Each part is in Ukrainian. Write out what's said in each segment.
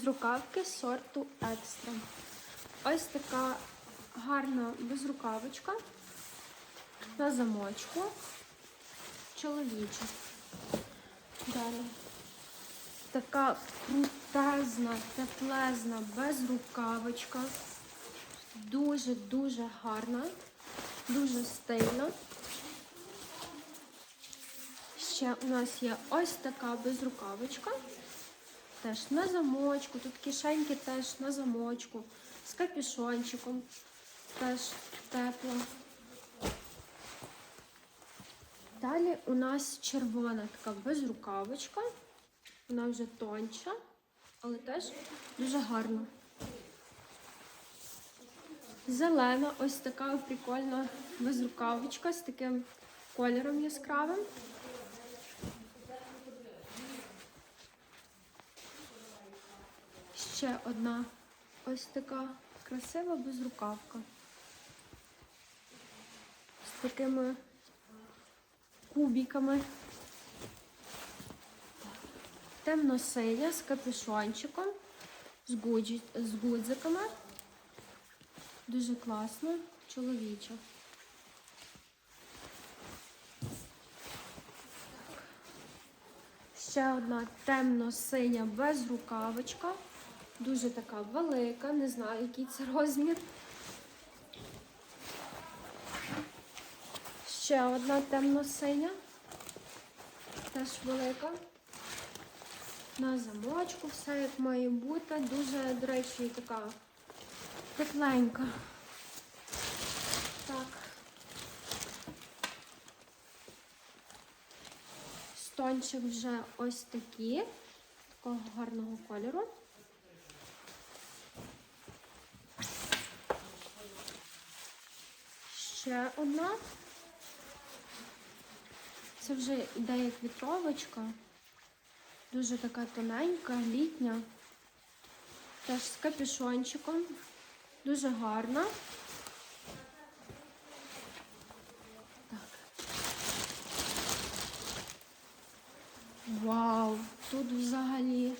Безрукавки сорту екстра. Ось така гарна безрукавочка на замочку. Чоловіча. Далі. Така крутезна, теплезна безрукавочка. Дуже-дуже гарна, дуже стильна. Ще у нас є ось така безрукавочка. Теж на замочку. Тут кишеньки теж на замочку. З капюшончиком. Теж тепло. Далі у нас червона така безрукавочка. Вона вже тонша, але теж дуже гарна. Зелена, ось така прикольна безрукавочка з таким кольором яскравим. Ще одна ось така красива безрукавка. З такими кубиками. Темно-синя з капюшончиком, з, гуджі, з гудзиками. Дуже класно, чоловіча. Ще одна темно-синя безрукавочка. Дуже така велика, не знаю, який це розмір. Ще одна темно-синя. Теж велика. На замочку все як має бути. Дуже, до речі, така тепленька. Так. Стончик вже ось такі, такого гарного кольору. Ще одна. Це вже йде як вітровочка. Дуже така тоненька, літня. Теж з капюшончиком. Дуже гарна. Так. Вау! Тут взагалі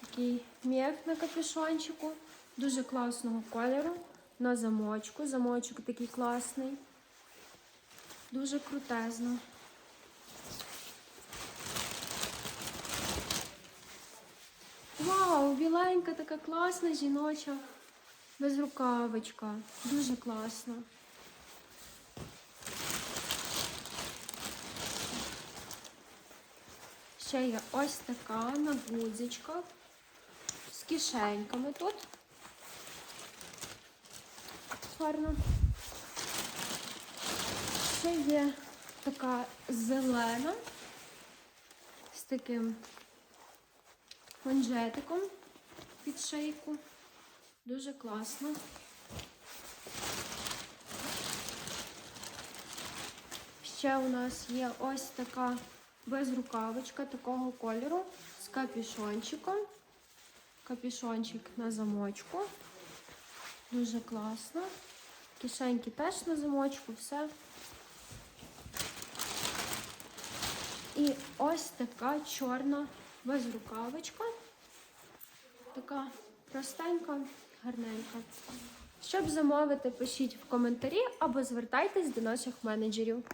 такий мех на капюшончику. Дуже класного кольору. На замочку. Замочок такий класний. Дуже крутезно. Вау, біленька така класна жіноча безрукавочка. Дуже класна. Ще є ось така на гудзичках з кишеньками тут. Гарно. Ще є така зелена з таким манжетиком під шийку. Дуже класно. Ще у нас є ось така безрукавочка такого кольору з капюшончиком. Капюшончик на замочку. Дуже класно. Кишеньки теж на замочку, все. І ось така чорна безрукавочка. Така простенька, гарненька. Щоб замовити, пишіть в коментарі або звертайтесь до наших менеджерів.